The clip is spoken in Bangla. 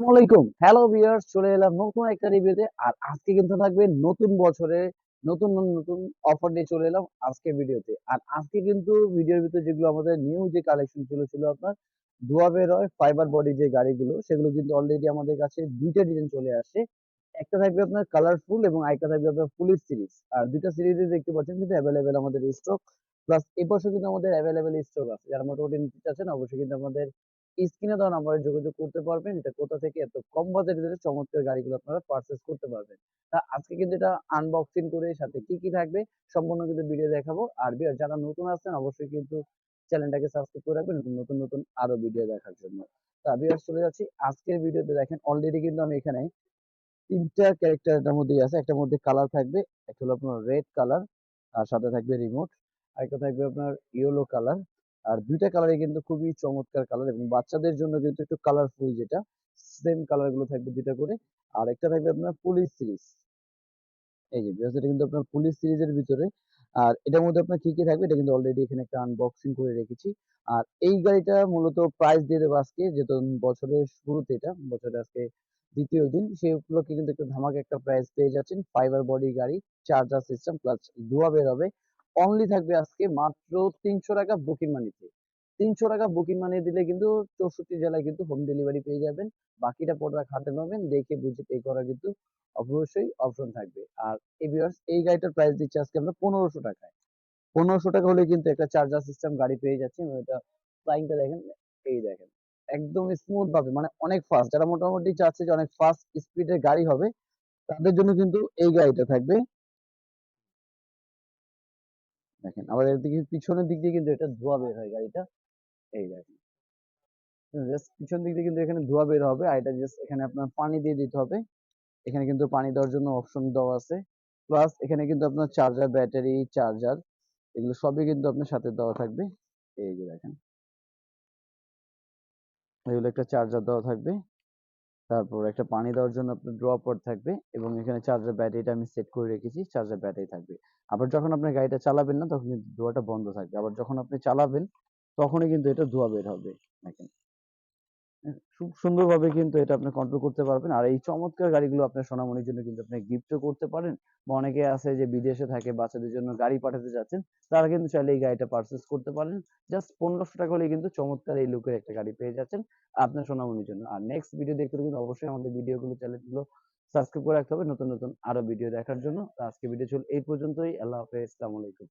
আসসালামাইকুম হ্যালো চলে এলাম নতুন একটা রিভিউতে আর আজকে কিন্তু থাকবে নতুন বছরে নতুন নতুন অফার নিয়ে চলে এলাম আজকে ভিডিওতে আর আজকে কিন্তু ভিডিওর ভিতরে যেগুলো আমাদের নিউ যে কালেকশনগুলো ছিল আপনার ফাইবার বডি যে গাড়িগুলো, সেগুলো কিন্তু অলরেডি আমাদের কাছে দুইটা ডিজাইন চলে আসছে একটা থাকবে আপনার কালারফুল এবং আরেকটা থাকবে আপনার পুলিশ সিরিজ আর দুইটা সিরিজে দেখতে পাচ্ছেন কিন্তু অ্যাভেলেবেল আমাদের স্টক প্লাস এবছর কিন্তু আমাদের অ্যাভেলেবেল স্টক আছে। যারা মোটামুটি নিতে চাচ্ছেন, অবশ্যই কিন্তু আমাদের স্ক্রিনে দেওয়া নাম্বারে যোগাযোগ করতে পারবেন। এটা কোথা থেকে এত কম বাজেটের চমৎকার গাড়িগুলো আপনারা পারচেজ করতে পারবেন। তা আজকে কিন্তু এটা আনবক্সিং করে সাথে কি কি থাকবে সম্পূর্ণ কিন্তু ভিডিও দেখাবো। আর যারা নতুন আছেন অবশ্যই কিন্তু চ্যানেলটাকে সাবস্ক্রাইব করে রাখবেন নতুন নতুন আরও ভিডিও দেখার জন্য। তা বিয়ার, চলে যাচ্ছি। আজকের ভিডিওতে দেখেন অলরেডি কিন্তু আমি এখানে তিনটা ক্যারেক্টারের মধ্যেই আছে। একটার মধ্যে কালার থাকবে, একটা হলো আপনার রেড কালার আর সাথে থাকবে রিমোট আরেকটা থাকবে আপনার ইয়েলো কালার আর দুইটা কালারই কিন্তু খুবই চমৎকার কালার এবং বাচ্চাদের জন্য কিন্তু একটু কালারফুল যেটা সেম কালারগুলো থাকবে দুইটা করে। আর একটা থাকবে আপনার পুলিশ সিরিজ এই যে বিকজ এটা কিন্তু আপনার পুলিশ সিরিজের ভিতরে। আর এটার মধ্যে আপনার কি কি থাকবে, এটা কিন্তু অলরেডি এখানে একটা আনবক্সিং করে রেখেছি। আর এই গাড়িটা মূলত প্রাইস দিয়ে দেবো আজকে, যেহেতু বছরের শুরুতে এটা, বছরের আজকে দ্বিতীয় দিন, সেই উপলক্ষে কিন্তু একটা ধামাকা একটা প্রাইস পেয়ে যাচ্ছেন। ফাইবার বডি গাড়ি চার্জার সিস্টেম প্লাস ধোয়া বের হবে। অনলি থাকবে আজকে মাত্র তিনশো টাকা বুকিং মানিতে তিনশো টাকা বুকিং মানি দিলে কিন্তু চৌষট্টি জেলায় কিন্তু হোম ডেলিভারি পেয়ে যাবেন। বাকিটা প্রোডাক্ট হাতে পাবেন, দেখে বুঝে পে করা কিন্তু অবশ্যই অপশন থাকবে। আর এই ভিউয়ার্স এই গাড়িটার প্রাইস দিচ্ছি আজকে আমরা পনেরোশো টাকায়। পনেরোশো টাকা হলে কিন্তু একটা চার্জার সিস্টেম গাড়ি পেয়ে যাচ্ছে এটা ফ্লাইংটা দেখেন, এই দেখেন, একদম স্মুথ ভাবে মানে অনেক ফাস্ট যারা মোটামুটি চাচ্ছে যে অনেক ফাস্ট স্পিডের গাড়ি হবে, তাদের জন্য কিন্তু এই গাড়িটা থাকবে দেখেন, আবার এর দিকে পিছনের দিক দিয়ে কিন্তু এটা ধোয়া বের হয় গাড়িটা। এই দেখেন। জাস্ট পিছন দিক দিয়ে কিন্তু এখানে ধোয়া বের হবে আর এটা জাস্ট এখানে আপনার পানি দিয়ে দিতে হবে। এখানে কিন্তু পানি দেওয়ার জন্য অপশন দেওয়া আছে। প্লাস এখানে কিন্তু আপনার চার্জার, ব্যাটারি, চার্জার এগুলো সবই কিন্তু আপনার সাথে দেওয়া থাকবে। এই যে দেখেন। এগুলো একটা চার্জার দেওয়া থাকবে। তারপর একটা পানি দেওয়ার জন্য আপনার ড্রপার থাকবে এবং এখানে চার্জার ব্যাটারিটা আমি সেট করে রেখেছি চার্জার ব্যাটারি থাকবে। আবার যখন আপনি গাড়িটা চালাবেন না, তখন কিন্তু ধোঁয়াটা বন্ধ থাকবে। আবার যখন আপনি চালাবেন, তখনই কিন্তু এটা ধোঁয়া বের হবে। খুব সুন্দরভাবে কিন্তু এটা আপনি কন্ট্রোল করতে পারবেন। আর এই চমৎকার গাড়িগুলো আপনার সোনামণির জন্য কিন্তু আপনি গিফটও করতে পারেন। বা অনেকে আছে যে বিদেশে থাকে, বাচ্চাদের জন্য গাড়ি পাঠাতে যাচ্ছেন, তারা কিন্তু চাইলে এই গাড়িটা পারচেস করতে পারেন। জাস্ট পনেরোশো টাকা হলে কিন্তু চমৎকার এই লুকের একটা গাড়ি পেয়ে যাচ্ছেন আপনার সোনামণির জন্য। আর নেক্সট ভিডিও দেখতে হলে কিন্তু অবশ্যই আমাদের ভিডিওগুলো চ্যানেলগুলো সাবস্ক্রাইব করে রাখতে হবে। নতুন নতুন আরও ভিডিও দেখার জন্য। আজকে ভিডিও চল এই পর্যন্তই। আল্লাহ হাফেজ। আসসালামু আলাইকুম।